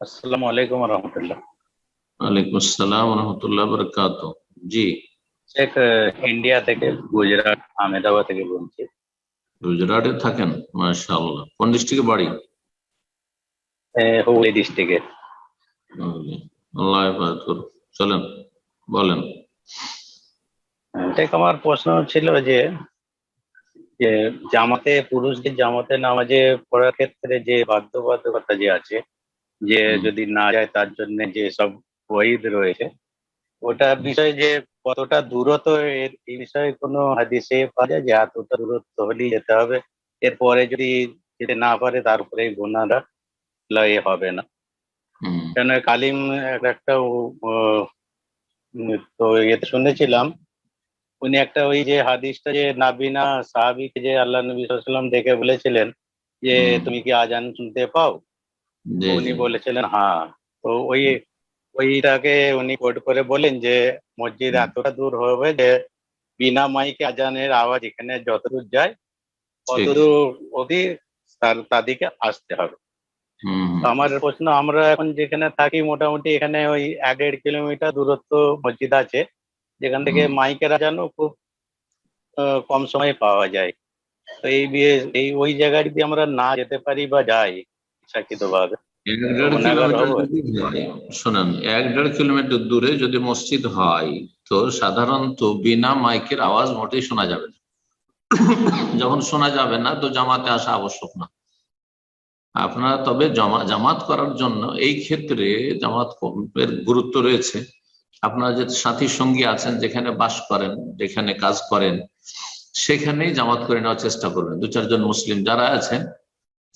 আসসালামু আলাইকুম রহমতুল্লাহ ওয়ালাইকুম আসসালাম রহমতুল্লাহ বরকাত জি। শেখ ইন্ডিয়া থেকে গুজরাট আহমেদাবাদ থেকে বলছি। গুজরাটে থাকেন মাশাআল্লাহ। কোন ডিস্ট্রিক্টে বাড়ি? হুগলি ডিস্ট্রিক্টে আল্লাহ হেফাজত করুন চলেন বলেন। শেখ আমার প্রশ্ন ছিল যে যে জামাতে পুরুষদের জামাতে নামাজে পড়ার ক্ষেত্রে যে বাধ্যবাধকতা যে আছে যে যদি না যায় তার জন্য যে সব ওয়াইদ রয়েছে ওটা বিষয়ে যে কতটা দূরত্ব এর এই বিষয়ে কোনো হাদিসে পাওয়া যায় যে এতটা দূরত্ব হলেই যেতে হবে? এরপরে যদি যেতে না পারে তারপরে গোনাটা লয়ে হবে না। কেন কালিম এক- একটা তো ইয়েতে শুনেছিলাম উনি একটা ওই যে হাদিসটা যে নাবিনা সাহাবিকে যে আল্লাহ নবী সাল্লাম ডেকে বলেছিলেন যে তুমি কি আজান শুনতে পাও? উনি বলেছিলেন হ্যাঁ। তো ওই ওইটাকে উনি কোট করে বলেন যে মসজিদ এতটা দূর হবে যে বিনা মাইকে আজানের আওয়াজ এখানে যতদূর যায় ততদূর অবধি তার তাদেরকে আসতে হবে। আমার প্রশ্ন আমরা এখন যেখানে থাকি মোটামুটি এখানে ওই এক দেড় কিলোমিটার দূরত্ব মসজিদ আছে যেখান থেকে মাইকের আজানও খুব কম সময়ে পাওয়া যায়। তো এই বিয়ে এই ওই জায়গায় যদি আমরা না যেতে পারি বা যাই শোনেন এক দেড় কিলোমিটার দূরে যদি মসজিদ হয় তো সাধারণত বিনা মাইকের আওয়াজ মোটেই শোনা যাবে না। যখন শোনা যাবে না তো জামাতে আসা আবশ্যক না। আপনারা তবে জমা জামাত করার জন্য এই ক্ষেত্রে জামাত এর গুরুত্ব রয়েছে। আপনারা যে সাথী সঙ্গী আছেন যেখানে বাস করেন যেখানে কাজ করেন সেখানেই জামাত করে নেওয়ার চেষ্টা করবেন। দু চারজন মুসলিম যারা আছেন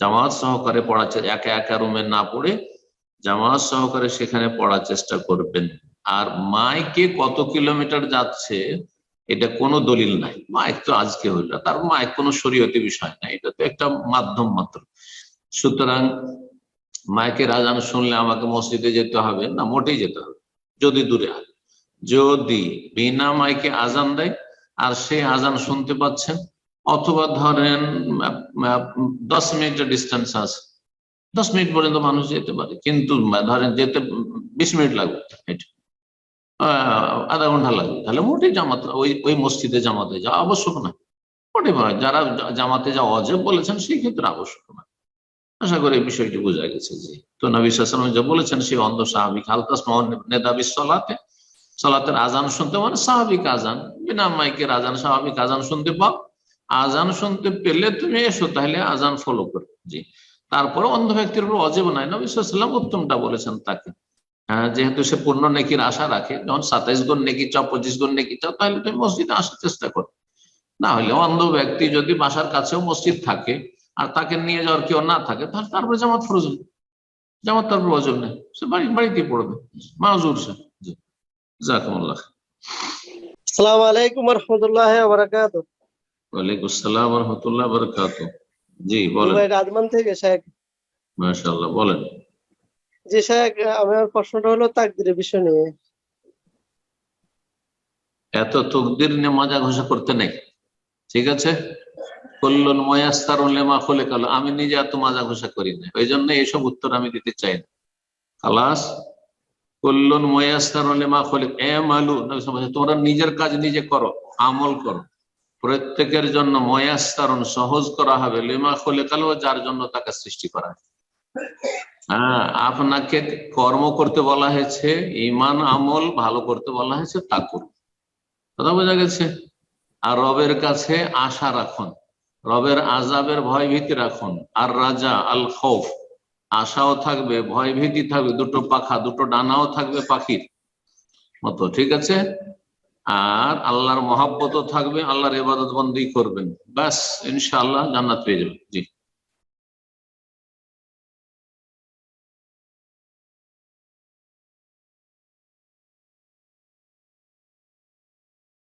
জামাত সহকারে পড়ার একা একা রুমে না পড়ে জামাত সহকারে সেখানে পড়ার চেষ্টা করবেন। আর মাইকে কত কিলোমিটার যাচ্ছে, এটা কোনো দলিল নাই। মাইক তো আজকে হইল, তার মাইক কোনো শরীয়তি বিষয় না এটা তো একটা মাধ্যম মাত্র। সুতরাং মাইকের আজান শুনলে আমাকে মসজিদে যেতে হবে না, মোটেই যেতে হবে, যদি দূরে হয়। যদি বিনা মাইকে আজান দেয়, আর সেই আজান শুনতে পাচ্ছেন অথবা ধরেন দশ মিনিটের ডিস্টেন্স আছে। দশ মিনিট পর্যন্ত মানুষ যেতে পারে, কিন্তু ধরেন যেতে বিশ মিনিট লাগবে আধা ঘণ্টা লাগবে। তাহলে মোটেই জামাত, ওই ওই মসজিদে জামাতে যাওয়া আবশ্যক না মোটে নয়। যারা জামাতে যাওয়া অজেব বলেছেন, সেই ক্ষেত্রে আবশ্যক না আশা করি এই বিষয়টি বোঝা গেছে যে, তো নবী সাল্লাম যে বলেছেন, সেই অন্ধ স্বাভাবিক মোহন নেদাবি সলাতে, সলাতের আজান শুনতে মানে স্বাভাবিক আজান বিনা মাইকের আজান স্বাভাবিক আজান শুনতে পাও? আজান শুনতে পেলে তুমি এসো তাহলে আজান ফলো করো। জি। তারপরে অন্ধ ব্যক্তির উপর অজেব নাই। নবী সাল্লাম উত্তমটা বলেছেন তাকে। হ্যাঁ, যেহেতু সে পূর্ণ নেকির আশা রাখে যখন সাতাইশ গুণ নেকি চাও পঁচিশ গুণ নেকি চাও তাহলে তুমি মসজিদে আসার চেষ্টা করো। না হলে অন্ধ ব্যক্তি যদি বাসার কাছেও মসজিদ থাকে আর তাকে নিয়ে যাওয়ার কেউ না থাকে তাহলে তারপরে জামাত ফরজ নেই জামাত তার প্রয়োজন নেই। সে বাড়ি বাড়িতেই পড়বে। মাজুর সে। জি। জাকুমুল্লাহ আসসালামু আলাইকুম রহমতুল্লাহ বারাকাত ওয়ালাইকুম আসসালাম রহমতুল্লাহ বরকাত জি বলেন। রাজমান থেকে শেখ মাশাআল্লাহ বলেন। জি শেখ আমার প্রশ্নটা হলো তাকদিরের বিষয় নিয়ে। এত তকদির নিয়ে মজা ঘষা করতে নেই। ঠিক আছে? কল্লন ময়াস্তার লেমা খোলে কালো আমি নিজে এত মাজা ঘষা করি না। ওই জন্য এইসব উত্তর আমি দিতে চাই না। খালাস কল্লন ময়াস্তার লেমা খোলে এ মালু ওয়াসাল্লাম, তোমরা নিজের কাজ নিজে করো আমল করো। প্রত্যেকের জন্য ময়াস্তারণ সহজ করা হবে। লেমা খোলে কালো যার জন্য তাকে সৃষ্টি করা হয়। হ্যাঁ আপনাকে কর্ম করতে বলা হয়েছে ইমান আমল ভালো করতে বলা হয়েছে, তা করুন। কথা বোঝা গেছে? আর রবের কাছে আশা রাখুন। রবের আজাবের ভয় ভীতি রাখুন। আর রাজা, আল খৌফ, আশাও থাকবে ভয় ভীতি থাকবে, দুটো পাখা, দুটো ডানাও থাকবে পাখির মতো, ঠিক আছে? আর আল্লাহর মহাব্বত থাকবে আল্লাহর ইবাদত বন্দী করবেন। ব্যাস ইনশাআল্লাহ জান্নাত পেয়ে যাবেন। জি।